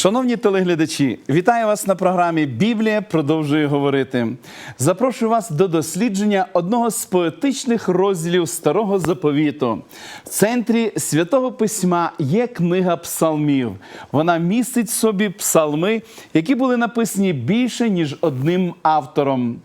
Шановні телеглядачі, вітаю вас на програмі Біблія продовжує говорити. Запрошую вас до дослідження одного з поетичних розділів старого заповіту. В центрі святого письма є книга псалмів. Вона містить в собі псалми, які були написані більше ніж одним автором.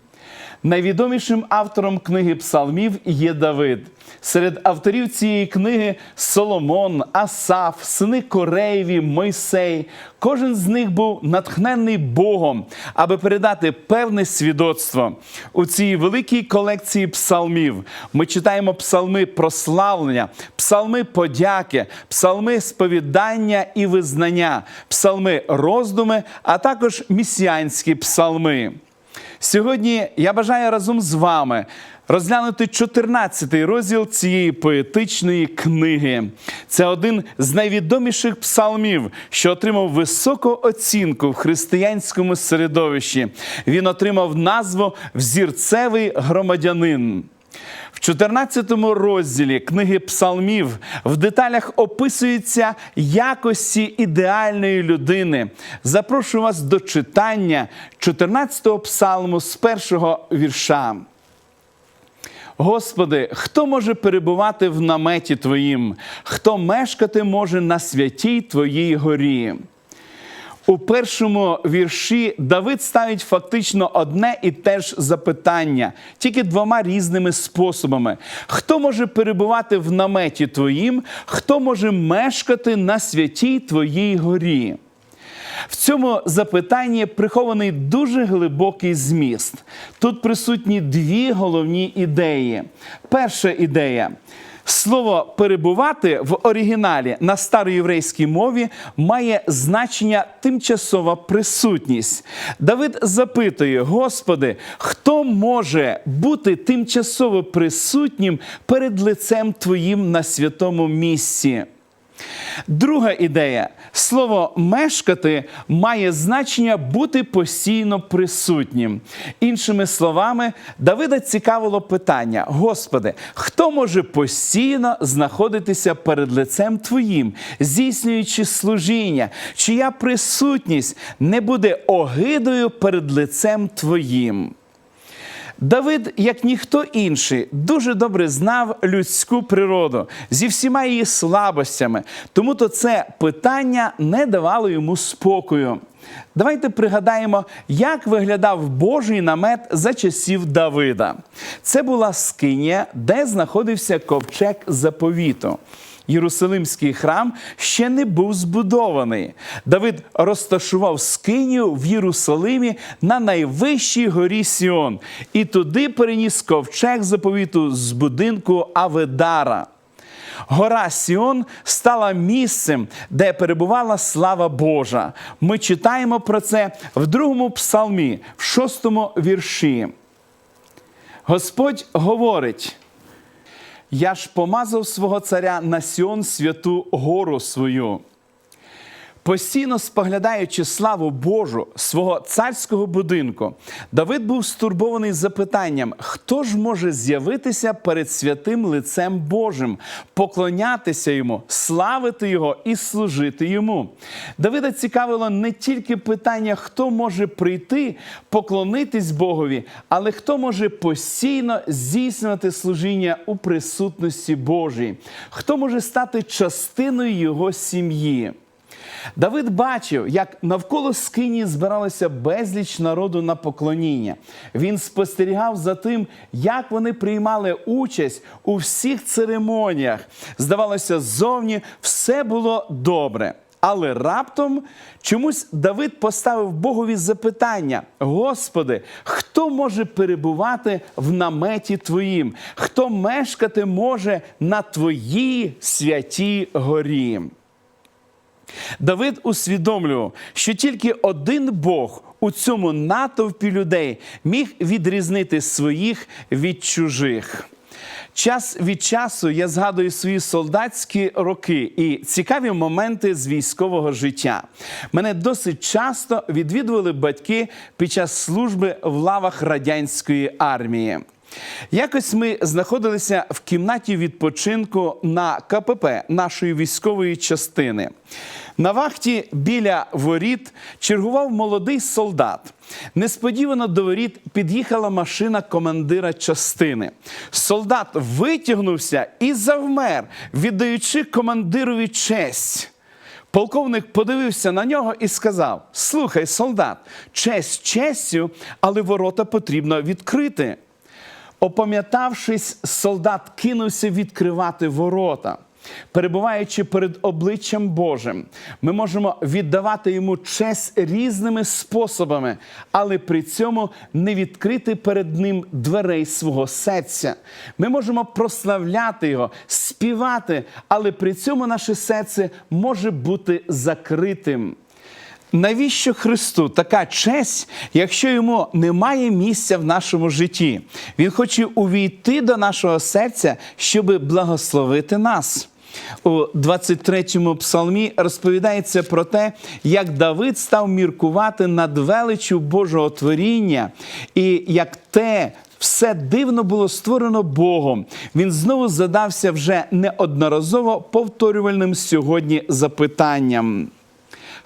Найвідомішим автором книги псалмів є Давид. Серед авторів цієї книги Соломон, Асаф, сини Кореєві, Мойсей. Кожен з них був натхнений Богом, аби передати певне свідоцтво. У цій великій колекції псалмів ми читаємо псалми прославлення, псалми подяки, псалми сповідання і визнання, псалми роздуми, а також місіанські псалми. Сьогодні я бажаю разом з вами розглянути 14-й розділ цієї поетичної книги. Це один з найвідоміших псалмів, що отримав високу оцінку в християнському середовищі. Він отримав назву Взірцевий громадянин. В 14 розділі книги псалмів в деталях описуються якості ідеальної людини. Запрошую вас до читання 14-го псалму з першого вірша. Господи, хто може перебувати в наметі Твоїм, хто мешкати може на святій Твоїй горі? У першому вірші Давид ставить фактично одне і те ж запитання, тільки двома різними способами: хто може перебувати в наметі твоїм, хто може мешкати на святій твоїй горі? В цьому запитанні прихований дуже глибокий зміст. Тут присутні дві головні ідеї. Перша ідея. Слово перебувати в оригіналі на староєврейській мові має значення тимчасова присутність. Давид запитує: Господи, хто може бути тимчасово присутнім перед лицем Твоїм на святому місці? Друга ідея. Слово мешкати має значення бути постійно присутнім. Іншими словами, Давида цікавило питання: Господи, хто може постійно знаходитися перед лицем Твоїм, здійснюючи служіння, чия присутність не буде огидою перед лицем Твоїм? Давид, як ніхто інший, дуже добре знав людську природу зі всіма її слабостями, тому то це питання не давало йому спокою. Давайте пригадаємо, як виглядав Божий намет за часів Давида. Це була скинія, де знаходився ковчег заповіту. Єрусалимський храм ще не був збудований. Давид розташував скинію в Єрусалимі на найвищій горі Сіон і туди переніс ковчег заповіту з будинку Аведара. Гора Сіон стала місцем, де перебувала слава Божа. Ми читаємо про це в другому псалмі, в шостому вірші. Господь говорить. Я ж помазав свого царя на Сіон святу гору свою. Постійно споглядаючи славу Божу свого царського будинку, Давид був стурбований запитанням, хто ж може з'явитися перед святим лицем Божим, поклонятися йому, славити його і служити йому. Давида цікавило не тільки питання, хто може прийти, поклонитись Богові, але хто може постійно здійснювати служіння у присутності Божій, хто може стати частиною його сім'ї. Давид бачив, як навколо скині збиралося безліч народу на поклоніння. Він спостерігав за тим, як вони приймали участь у всіх церемоніях. Здавалося, ззовні все було добре. Але раптом чомусь Давид поставив Богові запитання: Господи, хто може перебувати в наметі Твоїм? Хто мешкати може на Твоїй святій горі? Давид усвідомлював, що тільки один Бог у цьому натовпі людей міг відрізнити своїх від чужих. Час від часу я згадую свої солдатські роки і цікаві моменти з військового життя. Мене досить часто відвідували батьки під час служби в лавах радянської армії. Якось ми знаходилися в кімнаті відпочинку на КПП нашої військової частини. На вахті біля воріт чергував молодий солдат. Несподівано до воріт під'їхала машина командира частини. Солдат витягнувся і завмер, віддаючи командирові честь. Полковник подивився на нього і сказав: Слухай, солдат, честь честю, але ворота потрібно відкрити. Опам'ятавшись, солдат кинувся відкривати ворота. Перебуваючи перед обличчям Божим, ми можемо віддавати йому честь різними способами, але при цьому не відкрити перед ним дверей свого серця. Ми можемо прославляти його, співати, але при цьому наше серце може бути закритим. Навіщо Христу така честь, якщо йому немає місця в нашому житті? Він хоче увійти до нашого серця, щоб благословити нас. У 23-му псалмі розповідається про те, як Давид став міркувати над величчю Божого творіння, і як те все дивно було створено Богом. Він знову задався вже неодноразово повторювальним сьогодні запитанням.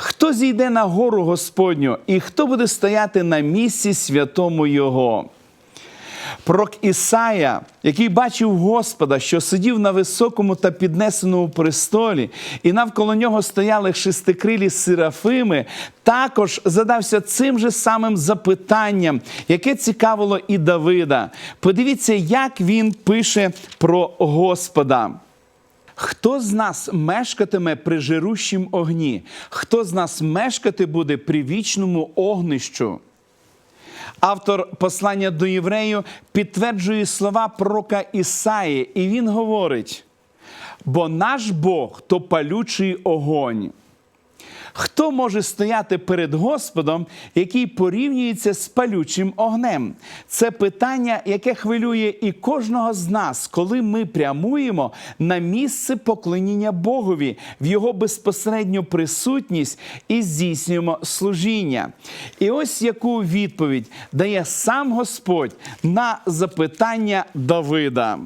Хто зійде на гору Господню, і хто буде стояти на місці святому Його? Пророк Ісая, який бачив Господа, що сидів на високому та піднесеному престолі, і навколо нього стояли шестикрилі серафими, також задався цим же самим запитанням, яке цікавило і Давида. Подивіться, як він пише про Господа. Хто з нас мешкатиме при жирущім огні? Хто з нас мешкати буде при вічному огнищу? Автор послання до єврею підтверджує слова пророка Ісаї, і він говорить: бо наш Бог то палючий огонь. Хто може стояти перед Господом, який порівнюється з палючим огнем? Це питання, яке хвилює і кожного з нас, коли ми прямуємо на місце поклоніння Богові, в його безпосередню присутність і здійснюємо служіння. І ось яку відповідь дає сам Господь на запитання Давида.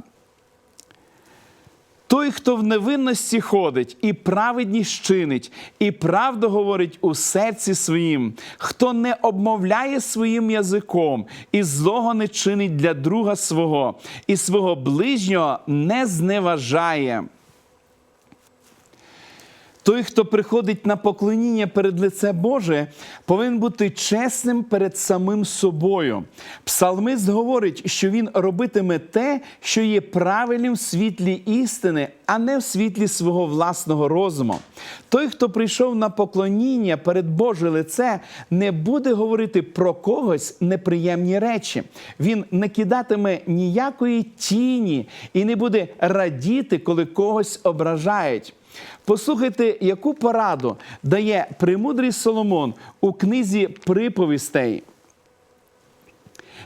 Той, хто в невинності ходить, і праведність чинить, і правду говорить у серці своїм, хто не обмовляє своїм язиком, і злого не чинить для друга свого, і свого ближнього не зневажає. Той, хто приходить на поклоніння перед лице Боже, повинен бути чесним перед самим собою. Псалмист говорить, що він робитиме те, що є правильним в світлі істини, а не в світлі свого власного розуму. Той, хто прийшов на поклоніння перед Боже лице, не буде говорити про когось неприємні речі. Він не кидатиме ніякої тіні і не буде радіти, коли когось ображають. Послухайте, яку пораду дає премудрий Соломон у книзі приповістей.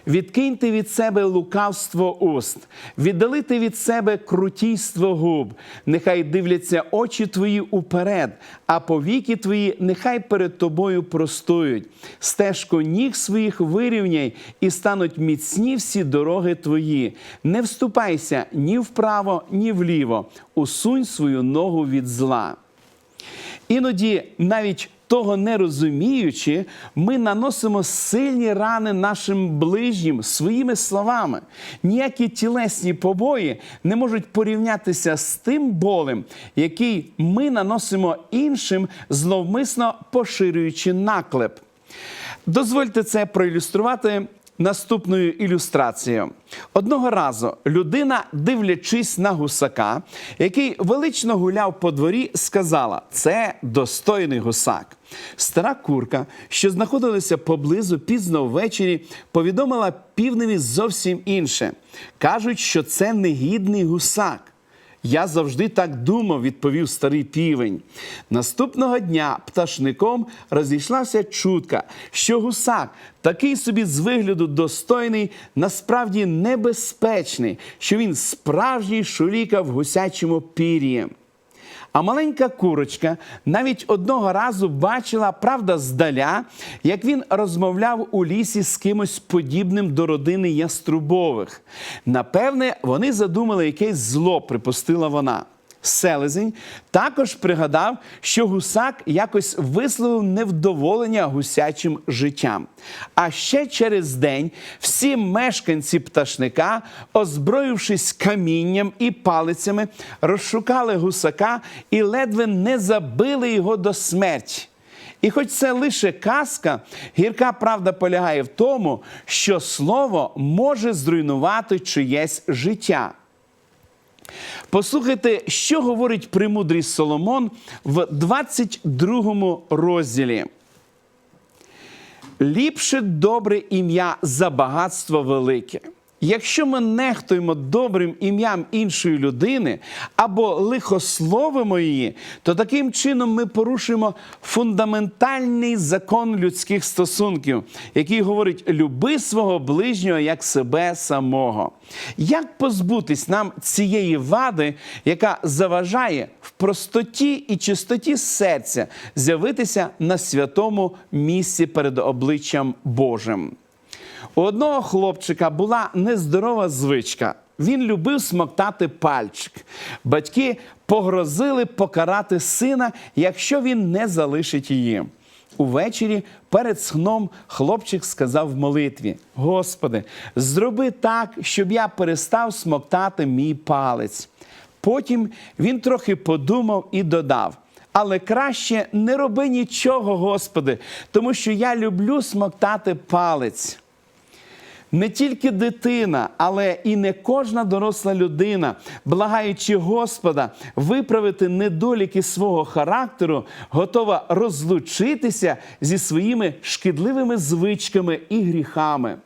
Відкиньте від себе лукавство уст, віддалити від себе крутійство губ, нехай дивляться очі твої уперед, а повіки твої нехай перед тобою простують. Стежку ніг своїх вирівняй і стануть міцні всі дороги твої. Не вступайся ні вправо, ні вліво. Усунь свою ногу від зла. Іноді навіть того не розуміючи, ми наносимо сильні рани нашим ближнім своїми словами. Ніякі тілесні побої не можуть порівнятися з тим болем, який ми наносимо іншим, зловмисно поширюючи наклеп. Дозвольте це проілюструвати наступною ілюстрацією. Одного разу людина, дивлячись на гусака, який велично гуляв по дворі, сказала: це достойний гусак. Стара курка, що знаходилася поблизу пізно ввечері, повідомила півневі зовсім інше. Кажуть, що це негідний гусак. Я завжди так думав, відповів старий півень. Наступного дня пташником розійшлася чутка, що гусак, такий собі з вигляду достойний, насправді небезпечний, що він справжній шуліка в гусячому пір'ї. А маленька курочка навіть одного разу бачила, правда, здаля, як він розмовляв у лісі з кимось подібним до родини яструбових. Напевне, вони задумали якесь зло, припустила вона. Селезень також пригадав, що гусак якось висловив невдоволення гусячим життям. А ще через день всі мешканці пташника, озброївшись камінням і палицями, розшукали гусака і ледве не забили його до смерті. І хоч це лише казка, гірка правда полягає в тому, що слово може зруйнувати чиєсь життя. Послухайте, що говорить премудрий Соломон в 22 розділі. Ліпше добре ім'я за багатство велике. Якщо ми нехтуємо добрим ім'ям іншої людини або лихословимо її, то таким чином ми порушуємо фундаментальний закон людських стосунків, який говорить: люби свого ближнього як себе самого. Як позбутись нам цієї вади, яка заважає в простоті і чистоті серця з'явитися на святому місці перед обличчям Божим? У одного хлопчика була нездорова звичка. Він любив смоктати пальчик. Батьки погрозили покарати сина, якщо він не залишить її. Увечері перед сном хлопчик сказав в молитві: Господи, зроби так, щоб я перестав смоктати мій палець. Потім він трохи подумав і додав. Але краще не роби нічого, Господи, тому що я люблю смоктати палець. Не тільки дитина, але і не кожна доросла людина, благаючи Господа виправити недоліки свого характеру, готова розлучитися зі своїми шкідливими звичками і гріхами.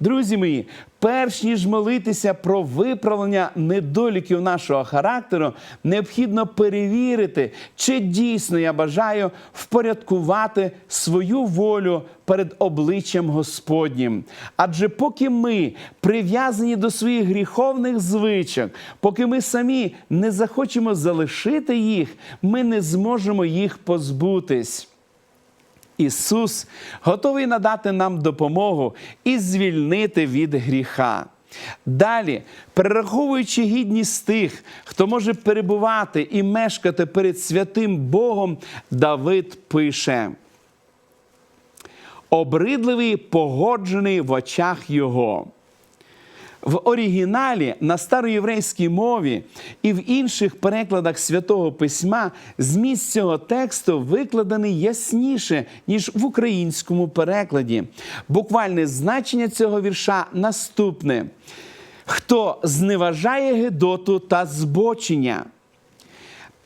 Друзі мої, перш ніж молитися про виправлення недоліків нашого характеру, необхідно перевірити, чи дійсно я бажаю впорядкувати свою волю перед обличчям Господнім. Адже поки ми прив'язані до своїх гріховних звичок, поки ми самі не захочемо залишити їх, ми не зможемо їх позбутись. Ісус готовий надати нам допомогу і звільнити від гріха. Далі, перераховуючи гідність тих, хто може перебувати і мешкати перед святим Богом, Давид пише: обридливий погоджений в очах Його. В оригіналі на староєврейській мові і в інших перекладах святого письма зміст цього тексту викладений ясніше, ніж в українському перекладі. Буквальне значення цього вірша наступне: хто зневажає Гедоту та збочення.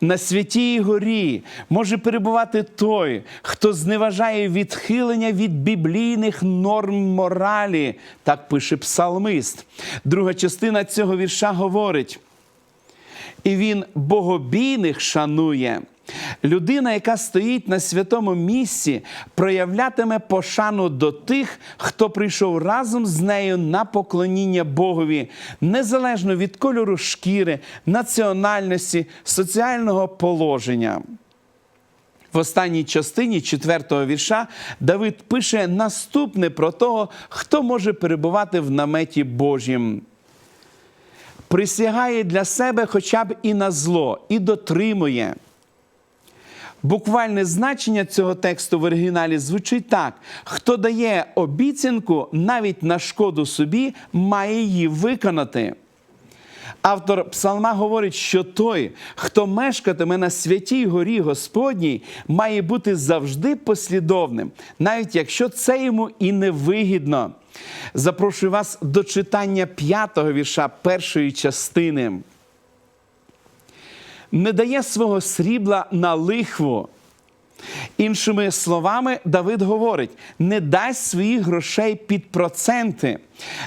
На святій горі може перебувати той, хто зневажає відхилення від біблійних норм моралі, так пише псалмист. Друга частина цього вірша говорить: і він богобійних шанує. Людина, яка стоїть на святому місці, проявлятиме пошану до тих, хто прийшов разом з нею на поклоніння Богові, незалежно від кольору шкіри, національності, соціального положення. В останній частині четвертого вірша Давид пише наступне про того, хто може перебувати в наметі Божім. Присягає для себе хоча б і на зло, і дотримує. Буквальне значення цього тексту в оригіналі звучить так: хто дає обіцянку навіть на шкоду собі, має її виконати. Автор псалма говорить, що той, хто мешкатиме на святій горі Господній, має бути завжди послідовним, навіть якщо це йому і не вигідно. Запрошую вас до читання п'ятого вірша першої частини не дає свого срібла на лихву. Іншими словами, Давид говорить: не дасть своїх грошей під проценти.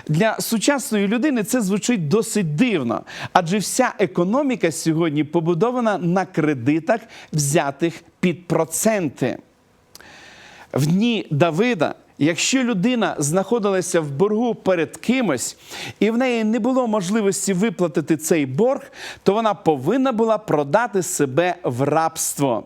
Для сучасної людини це звучить досить дивно, адже вся економіка сьогодні побудована на кредитах, взятих під проценти. В дні Давида Якщо людина знаходилася в боргу перед кимось, і в неї не було можливості виплатити цей борг, то вона повинна була продати себе в рабство.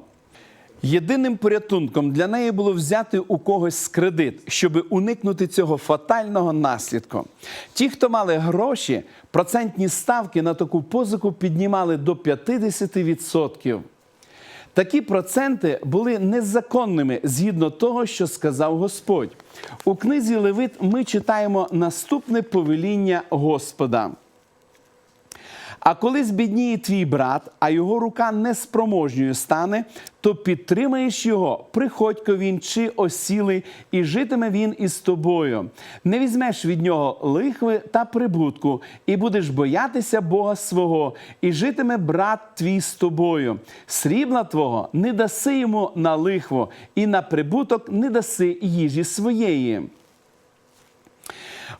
Єдиним порятунком для неї було взяти у когось кредит, щоб уникнути цього фатального наслідку. Ті, хто мали гроші, процентні ставки на таку позику піднімали до 50%. Такі проценти були незаконними згідно того, що сказав Господь. У книзі Левит ми читаємо наступне повеління Господа. А коли збідніє твій брат, а його рука неспроможньою стане, то підтримаєш його, приходько він чи осілий, і житиме він із тобою. Не візьмеш від нього лихви та прибутку, і будеш боятися Бога свого, і житиме брат твій з тобою. Срібла твого не даси йому на лихву, і на прибуток не даси їжі своєї.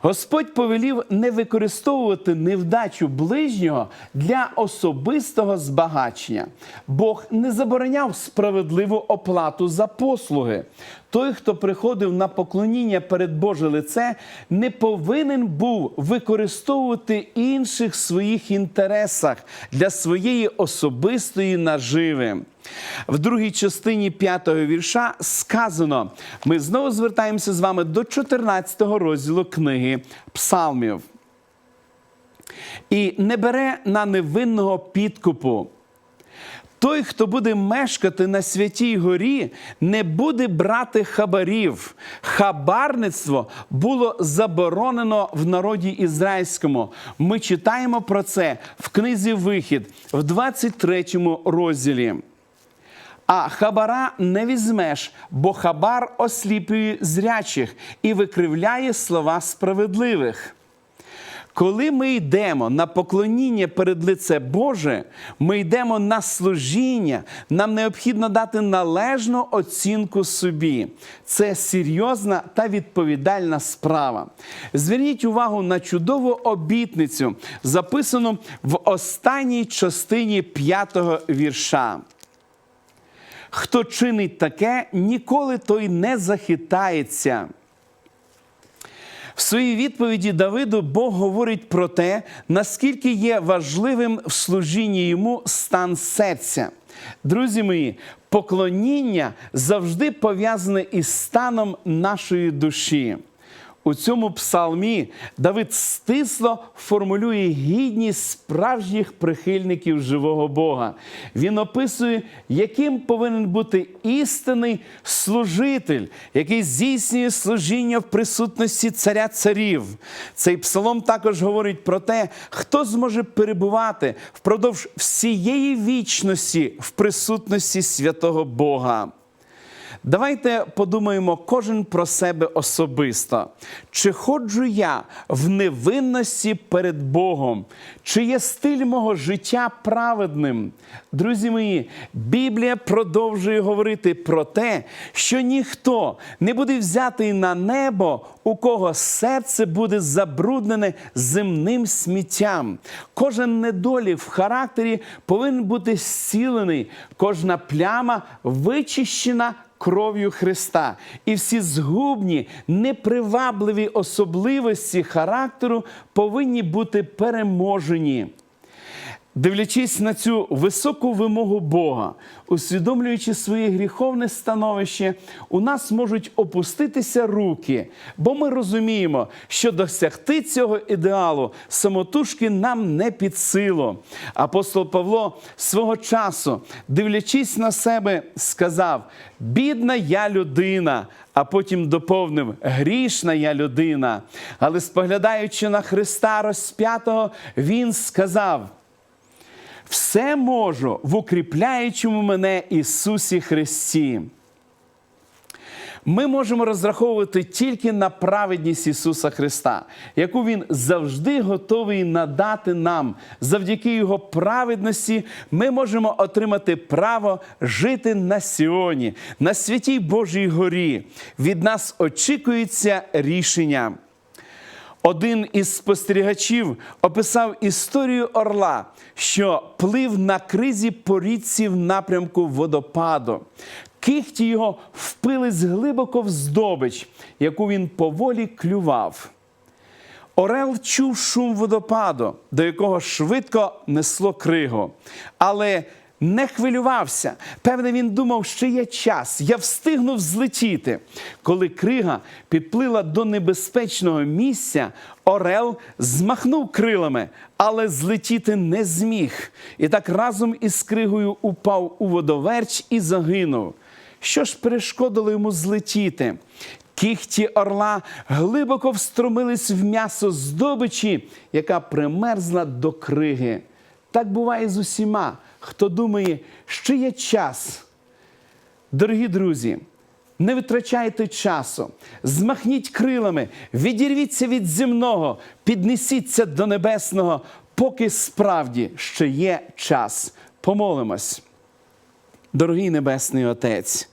Господь повелів не використовувати невдачу ближнього для особистого збагачення. Бог не забороняв справедливу оплату за послуги. Той, хто приходив на поклоніння перед Боже лице, не повинен був використовувати інших своїх інтересах для своєї особистої наживи. В другій частині п'ятого вірша сказано: ми знову звертаємося з вами до 14 розділу книги Псалмів. І не бере на невинного підкупу. Той, хто буде мешкати на святій горі, не буде брати хабарів. Хабарництво було заборонено в народі ізраїльському. Ми читаємо про це в книзі Вихід в 23 розділі. А хабара не візьмеш, бо хабар осліплює зрячих і викривляє слова справедливих. Коли ми йдемо на поклоніння перед лице Боже, ми йдемо на служіння, нам необхідно дати належну оцінку собі. Це серйозна та відповідальна справа. Зверніть увагу на чудову обітницю, записану в останній частині п'ятого вірша. Хто чинить таке, ніколи той не захитається. В своїй відповіді Давиду Бог говорить про те, наскільки є важливим в служінні йому стан серця. Друзі мої, поклоніння завжди пов'язане із станом нашої душі. У цьому псалмі Давид стисло формулює гідність справжніх прихильників живого Бога. Він описує, яким повинен бути істинний служитель, який здійснює служіння в присутності царя царів. Цей псалом також говорить про те, хто зможе перебувати впродовж всієї вічності в присутності святого Бога. Давайте подумаємо кожен про себе особисто. Чи ходжу я в невинності перед Богом? Чи є стиль мого життя праведним? Друзі мої, Біблія продовжує говорити про те, що ніхто не буде взятий на небо, у кого серце буде забруднене земним сміттям. Кожен недолік в характері повинен бути зцілений, кожна пляма вичищена кров'ю Христа. І всі згубні, непривабливі особливості характеру повинні бути переможені. Дивлячись на цю високу вимогу Бога, усвідомлюючи своє гріховне становище, у нас можуть опуститися руки, бо ми розуміємо, що досягти цього ідеалу самотужки нам не під силу. Апостол Павло свого часу, дивлячись на себе, сказав: бідна я людина. А потім доповнив грішна я людина. Але споглядаючи на Христа розп'ятого, він сказав. Все можу в укріпляючому мене Ісусі Христі. Ми можемо розраховувати тільки на праведність Ісуса Христа, яку Він завжди готовий надати нам. Завдяки Його праведності ми можемо отримати право жити на Сіоні, на святій Божій горі. Від нас очікується рішення. Один із спостерігачів описав історію орла, що плив на кризі по річці в напрямку водопаду. Кихті його впились глибоко в здобич, яку він поволі клював. Орел чув шум водопаду, до якого швидко несло кригу, але не хвилювався. Певне, він думав, що є час, я встигну взлетіти. Коли крига підплила до небезпечного місця, Орел змахнув крилами, але злетіти не зміг. І так разом із кригою упав у водоверч і загинув. Що ж перешкодило йому злетіти? Кіхті орла глибоко встромились в м'ясо здобичі, яка примерзла до криги. Так буває з усіма, хто думає, що є час. Дорогі друзі, не витрачайте часу, змахніть крилами, відірвіться від земного, піднесіться до небесного, поки справді ще є час. Помолимось. Дорогий Небесний Отець,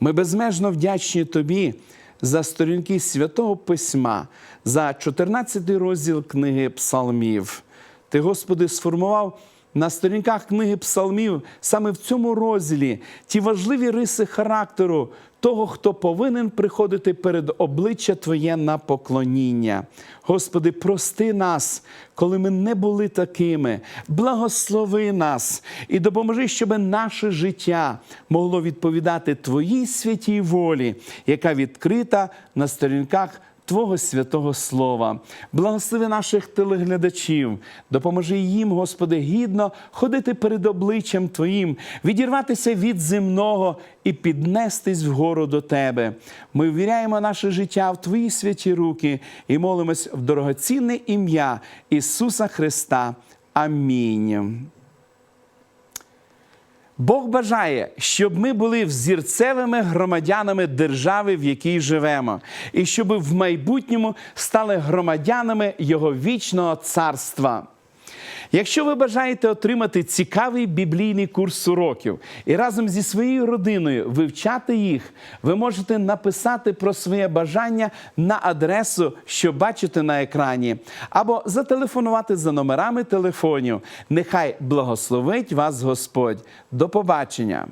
ми безмежно вдячні Тобі за сторінки Святого Письма, за 14 розділ книги Псалмів. Ти, Господи, сформував на сторінках книги Псалмів саме в цьому розділі ті важливі риси характеру того, хто повинен приходити перед обличчя Твоє на поклоніння. Господи, прости нас, коли ми не були такими. Благослови нас і допоможи, щоб наше життя могло відповідати Твоїй святій волі, яка відкрита на сторінках Твого святого Слова. Благослови наших телеглядачів, допоможи їм, Господи, гідно ходити перед обличчям Твоїм, відірватися від земного і піднестись вгору до Тебе. Ми ввіряємо наше життя в Твої святі руки і молимось в дорогоцінне ім'я Ісуса Христа. Амінь. Бог бажає, щоб ми були взірцевими громадянами держави, в якій живемо, і щоб в майбутньому стали громадянами Його вічного царства. Якщо ви бажаєте отримати цікавий біблійний курс уроків і разом зі своєю родиною вивчати їх, ви можете написати про своє бажання на адресу, що бачите на екрані, або зателефонувати за номерами телефонів. Нехай благословить вас Господь. До побачення!